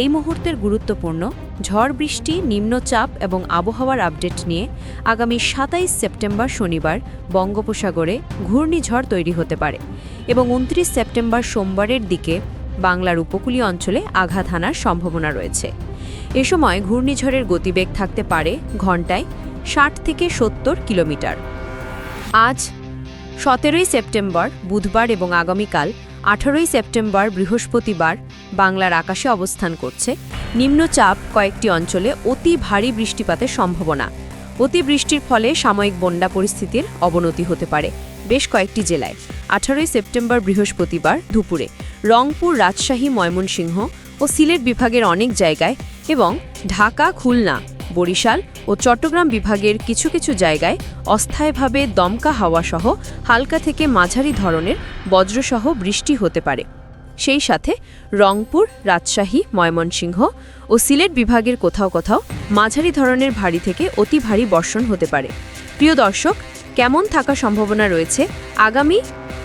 এই মুহূর্তের গুরুত্বপূর্ণ ঝড় বৃষ্টি, নিম্নচাপ এবং আবহাওয়ার আপডেট নিয়ে আগামী সাতাইশ সেপ্টেম্বর শনিবার বঙ্গোপসাগরে ঘূর্ণিঝড় তৈরি হতে পারে এবং উনত্রিশ সেপ্টেম্বর সোমবারের দিকে বাংলার উপকূলীয় অঞ্চলে আঘাত হানার সম্ভাবনা রয়েছে। এ সময় ঘূর্ণিঝড়ের গতিবেগ থাকতে পারে ঘন্টায় ষাট থেকে সত্তর কিলোমিটার। আজ সতেরোই সেপ্টেম্বর, বুধবার এবং আগামীকাল আঠারোই সেপ্টেম্বর বৃহস্পতিবার বাংলার আকাশে অবস্থান করছে। নিম্নচাপ কয়েকটি অঞ্চলে অতি ভারী বৃষ্টিপাতের সম্ভাবনা। অতি বৃষ্টির ফলে সাময়িক বন্যা পরিস্থিতির অবনতি হতে পারে বেশ কয়েকটি জেলায়। আঠারোই সেপ্টেম্বর বৃহস্পতিবার দুপুরে রংপুর, রাজশাহী, ময়মনসিংহ ও সিলেট বিভাগের অনেক জায়গায় এবং ঢাকা, খুলনা বরিশাল ও চট্টগ্রাম বিভাগের কিছু কিছু জায়গায় অস্থায়ীভাবে দমকা হাওয়াসহ হালকা থেকে মাঝারি ধরনের বজ্রসহ বৃষ্টি হতে পারে। সেই সাথে রংপুর, রাজশাহী, ময়মনসিংহ ও সিলেট বিভাগের কোথাও কোথাও মাঝারি ধরনের ভারী থেকে অতি ভারী বর্ষণ হতে পারে। প্রিয় দর্শক, কেমন থাকার সম্ভাবনা রয়েছে? আগামী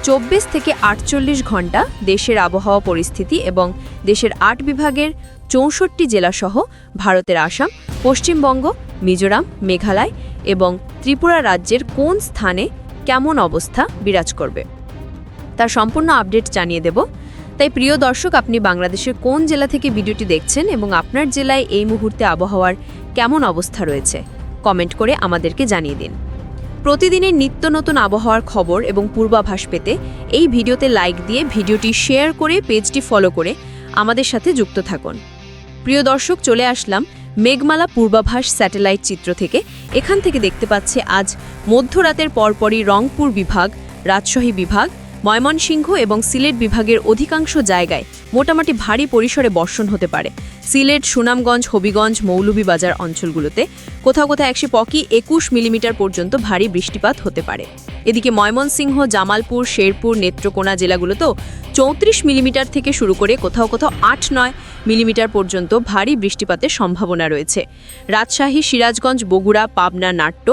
চব্বিশ থেকে আটচল্লিশ ঘণ্টা দেশের আবহাওয়া পরিস্থিতি এবং দেশের আট বিভাগের চৌষট্টি জেলাসহ ভারতের আসাম, পশ্চিমবঙ্গ, মিজোরাম, মেঘালয় এবং ত্রিপুরা রাজ্যের কোন স্থানে কেমন অবস্থা বিরাজ করবে। তার সম্পূর্ণ আপডেট জানিয়ে দেব। তাই প্রিয় দর্শক, আপনি বাংলাদেশের কোন জেলা থেকে ভিডিওটি দেখছেন এবং আপনার জেলায় এই মুহূর্তে আবহাওয়ার কেমন অবস্থা রয়েছে, কমেন্ট করে আমাদেরকে জানিয়ে দিন। প্রতিদিনের নিত্য নতুন আবহাওয়ার খবর এবং পূর্বাভাস পেতে এই ভিডিওতে লাইক দিয়ে ভিডিওটি শেয়ার করে পেজটি ফলো করে আমাদের সাথে যুক্ত থাকুন। প্রিয় দর্শক, চলে আসলাম মেঘমালা পূর্বাভাস স্যাটেলাইট চিত্র থেকে। এখান থেকে দেখতে পাচ্ছে আজ মধ্যরাতের পরপরই রংপুর বিভাগ, রাজশাহী বিভাগ ময়মনসিংহ এবং সিলেট বিভাগের অধিকাংশ জায়গায় মোটামুটি ভারী পরিসরে বর্ষণ হতে পারে। সিলেট, সুনামগঞ্জ, হবিগঞ্জ, মৌলভীবাজার অঞ্চলগুলোতে কোথাও কোথাও একশো পকি একুশ মিলিমিটার পর্যন্ত ভারী বৃষ্টিপাত হতে পারে। এদিকে ময়মনসিংহ, জামালপুর, শেরপুর, নেত্রকোনা জেলাগুলোতেও চৌত্রিশ মিলিমিটার থেকে শুরু করে কোথাও কোথাও আট নয় মিলিমিটার পর্যন্ত ভারী বৃষ্টিপাতের সম্ভাবনা রয়েছে। রাজশাহী, সিরাজগঞ্জ, বগুড়া, পাবনা, নাট্য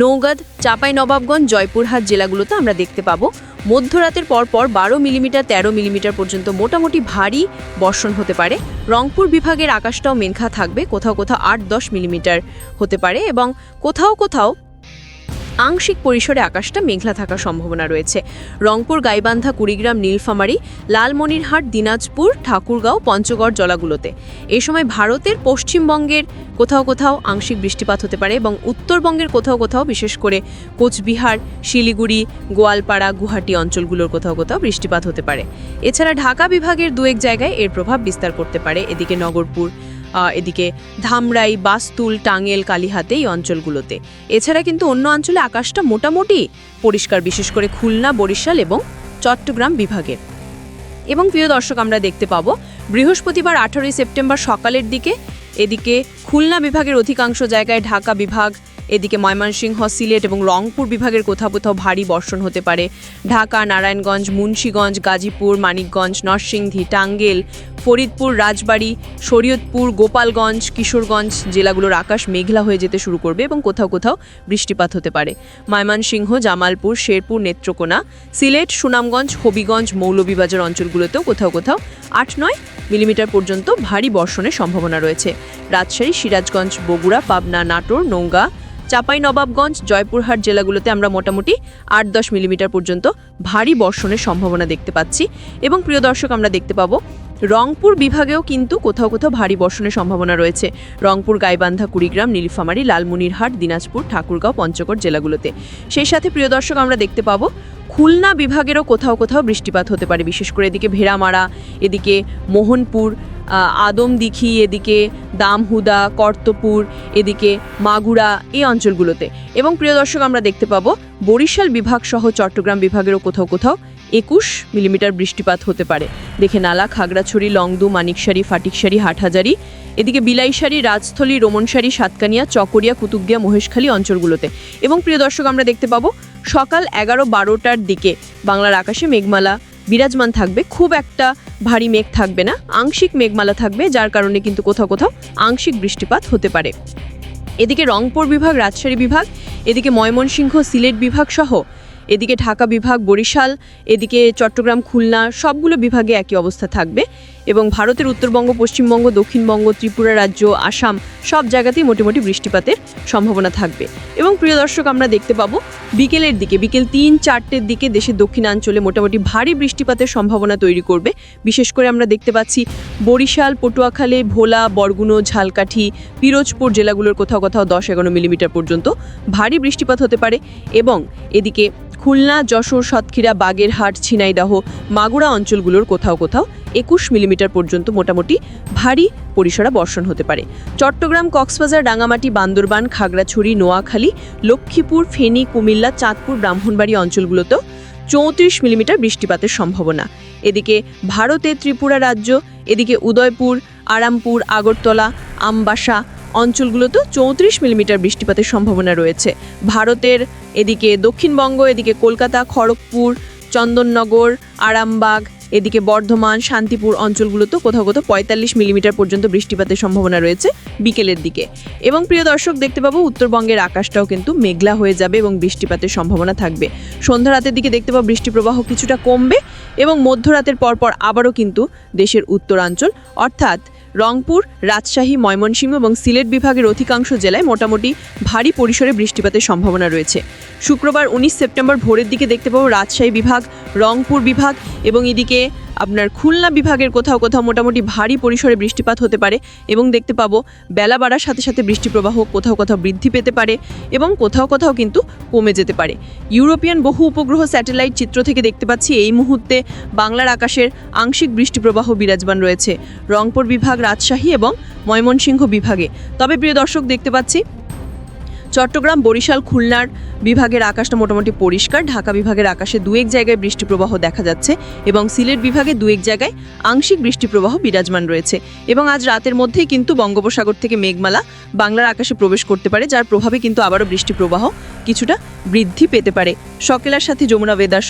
নৌগাদ চাঁপাইনবাবগঞ্জ, জয়পুরহাট জেলাগুলোতে আমরা দেখতে পাবো মধ্যরাতের পরপর বারো মিলিমিটার, তেরো মিলিমিটার পর্যন্ত মোটামুটি ভারী বর্ষণ হতে পারে। রংপুর বিভাগের আকাশটাও মেঘা থাকবে, কোথাও কোথাও আট দশ মিলিমিটার হতে পারে এবং কোথাও কোথাও আংশিক পরিসরে আকাশটা মেঘলা থাকার সম্ভাবনা রয়েছে। রংপুর, গাইবান্ধা, কুড়িগ্রাম, নীলফামারী, লালমনিরহাট, দিনাজপুর, ঠাকুরগাঁও, পঞ্চগড় জলাগুলোতে। এ সময় ভারতের পশ্চিমবঙ্গের কোথাও কোথাও আংশিক বৃষ্টিপাত হতে পারে এবং উত্তরবঙ্গের কোথাও কোথাও, বিশেষ করে কোচবিহার, শিলিগুড়ি, গোয়ালপাড়া, গুয়াহাটি অঞ্চলগুলোর কোথাও কোথাও বৃষ্টিপাত হতে পারে। এছাড়া ঢাকা বিভাগের দু এক জায়গায় এর প্রভাব বিস্তার করতে পারে। এদিকে নগরপুর এদিকে ধামরাই, বাস্তুল, টাঙ্গেল, কালীহাতে এই অঞ্চলগুলোতে। এছাড়া কিন্তু অন্য অঞ্চলে আকাশটা মোটামুটি পরিষ্কার, বিশেষ করে খুলনা, বরিশাল এবং চট্টগ্রাম বিভাগের। এবং প্রিয় দর্শক, আমরা দেখতে পাব, বৃহস্পতিবার আঠারোই সেপ্টেম্বর সকালের দিকে এদিকে খুলনা বিভাগের অধিকাংশ জায়গায় ঢাকা বিভাগ এদিকে ময়মনসিংহ, সিলেট এবং রংপুর বিভাগের কোথাও কোথাও ভারী বর্ষণ হতে পারে। ঢাকা, নারায়ণগঞ্জ, মুন্সীগঞ্জ, গাজীপুর, মানিকগঞ্জ, নরসিংদী, টাঙ্গেল, ফরিদপুর, রাজবাড়ী, শরীয়তপুর, গোপালগঞ্জ, কিশোরগঞ্জ জেলাগুলোর আকাশ মেঘলা হয়ে যেতে শুরু করবে এবং কোথাও কোথাও বৃষ্টিপাত হতে পারে। ময়মনসিংহ, জামালপুর, শেরপুর, নেত্রকোনা, সিলেট, সুনামগঞ্জ, হবিগঞ্জ, মৌলভীবাজার অঞ্চলগুলোতেও কোথাও কোথাও আট নয় মিলিমিটার পর্যন্ত ভারী বর্ষণের সম্ভাবনা রয়েছে। রাজশাহী, সিরাজগঞ্জ, বগুড়া, পাবনা, নাটোর নৌগা চাঁপাইনবাবগঞ্জ জয়পুরহাট জেলাগুলোতে আমরা মোটামুটি আট দশ মিলিমিটার পর্যন্ত ভারী বর্ষণের সম্ভাবনা দেখতে পাচ্ছি। এবং প্রিয় দর্শক, আমরা দেখতে পাবো রংপুর বিভাগেও কিন্তু কোথাও কোথাও ভারী বর্ষণের সম্ভাবনা রয়েছে। রংপুর, গাইবান্ধা, কুড়িগ্রাম, নীলফামারী, লালমনিরহাট, দিনাজপুর, ঠাকুরগাঁও, পঞ্চগড় জেলাগুলোতে। সেই সাথে প্রিয় দর্শক, আমরা দেখতে পাবো খুলনা বিভাগেরও কোথাও কোথাও বৃষ্টিপাত হতে পারে, বিশেষ করে এদিকে ভেড়ামারা, এদিকে মোহনপুর আদমদিঘি, এদিকে দামহুদা, কর্তপুর, এদিকে মাগুরা এই অঞ্চলগুলোতে। এবং প্রিয় দর্শক, আমরা দেখতে পাবো বরিশাল বিভাগ সহ চট্টগ্রাম বিভাগেরও কোথাও কোথাও একুশ মিলিমিটার বৃষ্টিপাত হতে পারে। দেখে নালা, খাগড়াছড়ি, লংদু, মানিকসারি, ফাটিকসারি, হাটহাজারি, এদিকে বিলাইসারি, রাজস্থলী, রোমনসারি, সাতকানিয়া, চকরিয়া কুতুবদিয়া মহেশখালী অঞ্চলগুলোতে। এবং প্রিয় দর্শক, আমরা দেখতে পাবো সকাল এগারো বারোটার দিকে বাংলার আকাশে মেঘমালা, বিরাজমান থাকবে। খুব একটা ভারী মেঘ থাকবে না, আংশিক মেঘমালা থাকবে, যার কারণে কিন্তু কোথাও কোথাও আংশিক বৃষ্টিপাত হতে পারে। এদিকে রংপুর বিভাগ, রাজশাহী বিভাগ, এদিকে ময়মনসিংহ, সিলেট বিভাগ সহ এদিকে ঢাকা বিভাগ, বরিশাল, এদিকে চট্টগ্রাম, খুলনা, সবগুলো বিভাগে একই অবস্থা থাকবে। এবং ভারতের উত্তরবঙ্গ, পশ্চিমবঙ্গ, দক্ষিণবঙ্গ, ত্রিপুরা রাজ্য, আসাম, সব জায়গাতেই মোটামুটি বৃষ্টিপাতের সম্ভাবনা থাকবে। এবং প্রিয় দর্শক, আমরা দেখতে পাবো বিকেলের দিকে, বিকেল তিন, চারটের দিকে দেশের দক্ষিণাঞ্চলে মোটামুটি ভারী বৃষ্টিপাতের সম্ভাবনা তৈরি করবে। বিশেষ করে আমরা দেখতে পাচ্ছি বরিশাল, পটুয়াখালী, ভোলা, বরগুনো, ঝালকাঠি, পিরোজপুর জেলাগুলোর কোথাও কোথাও দশ এগারো মিলিমিটার পর্যন্ত ভারী বৃষ্টিপাত হতে পারে। এবং এদিকে খুলনা, যশোর, সাতক্ষীরা, বাগেরহাট, ঝিনাইদহ, মাগুরা অঞ্চলগুলোর কোথাও কোথাও একুশ মিলিমিটার পর্যন্ত মোটামুটি ভারী পরিসরা বর্ষণ হতে পারে। চট্টগ্রাম, কক্সবাজার, রাঙামাটি, বান্দরবান, খাগড়াছড়ি, নোয়াখালী, লক্ষ্মীপুর, ফেনী, কুমিল্লা, চাঁদপুর, ব্রাহ্মণবাড়ি অঞ্চলগুলোতেও চৌত্রিশ মিলিমিটার বৃষ্টিপাতের সম্ভাবনা। এদিকে ভারতের ত্রিপুরা রাজ্য, এদিকে উদয়পুর, আরামপুর, আগরতলা, আমবাসা অঞ্চলগুলোতেও চৌত্রিশ মিলিমিটার বৃষ্টিপাতের সম্ভাবনা রয়েছে। ভারতের এদিকে দক্ষিণবঙ্গ, এদিকে কলকাতা, খড়গপুর, চন্দননগর, আরামবাগ, এদিকে বর্ধমান, শান্তিপুর অঞ্চলগুলোতে কোথাও কোথাও পঁয়তাল্লিশ মিলিমিটার পর্যন্ত বৃষ্টিপাতের সম্ভাবনা রয়েছে বিকেলের দিকে। এবং প্রিয় দর্শক, দেখতে পাবো উত্তরবঙ্গের আকাশটাও কিন্তু মেঘলা হয়ে যাবে এবং বৃষ্টিপাতের সম্ভাবনা থাকবে। সন্ধ্যা রাতের দিকে দেখতে পাবো বৃষ্টি প্রবাহ কিছুটা কমবে এবং মধ্যরাতের পরপর আবারও কিন্তু দেশের উত্তরাঞ্চল, অর্থাৎ রংপুর, রাজশাহী, ময়মনসিংহ এবং সিলেট বিভাগের অধিকাংশ জেলায় মোটামুটি ভারী পরিসরে বৃষ্টিপাতের সম্ভাবনা রয়েছে। শুক্রবার উনিশ সেপ্টেম্বর ভোরের দিকে দেখতে পাবো রাজশাহী বিভাগ, রংপুর বিভাগ এবং এদিকে আপনার খুলনা বিভাগের কোথাও কোথাও মোটামুটি ভারী পরিসরে বৃষ্টিপাত হতে পারে এবং দেখতে পাবো বেলা বাড়ার সাথে সাথে বৃষ্টি প্রবাহ কোথাও কোথাও বৃদ্ধি পেতে পারে এবং কোথাও কোথাও কিন্তু কমে যেতে পারে। ইউরোপিয়ান বহু উপগ্রহ স্যাটেলাইট চিত্র থেকে দেখতে পাচ্ছি এই মুহূর্তে বাংলার আকাশের আংশিক বৃষ্টি প্রবাহ বিরাজমান রয়েছে। রংপুর বিভাগ, রাজশাহী এবং ময়মনসিংহ বিভাগে। তবে প্রিয় দর্শক, দেখতে পাচ্ছি চট্টগ্রাম, বরিশাল, খুলনার বিভাগের আকাশটা মোটামুটি পরিষ্কার। ঢাকা বিভাগের আকাশে দু এক জায়গায় বৃষ্টি প্রবাহ দেখা যাচ্ছে এবং সিলেট বিভাগে দু এক জায়গায় আংশিক বৃষ্টি প্রবাহ বিরাজমান রয়েছে। এবং আজ রাতের মধ্যেই কিন্তু বঙ্গোপসাগর থেকে মেঘমালা বাংলার আকাশে প্রবেশ করতে পারে, যার প্রভাবে কিন্তু আবারও বৃষ্টি প্রবাহ কিছুটা বৃদ্ধি পেতে পারে। সকেলার সাথে যমুনা ওয়েদার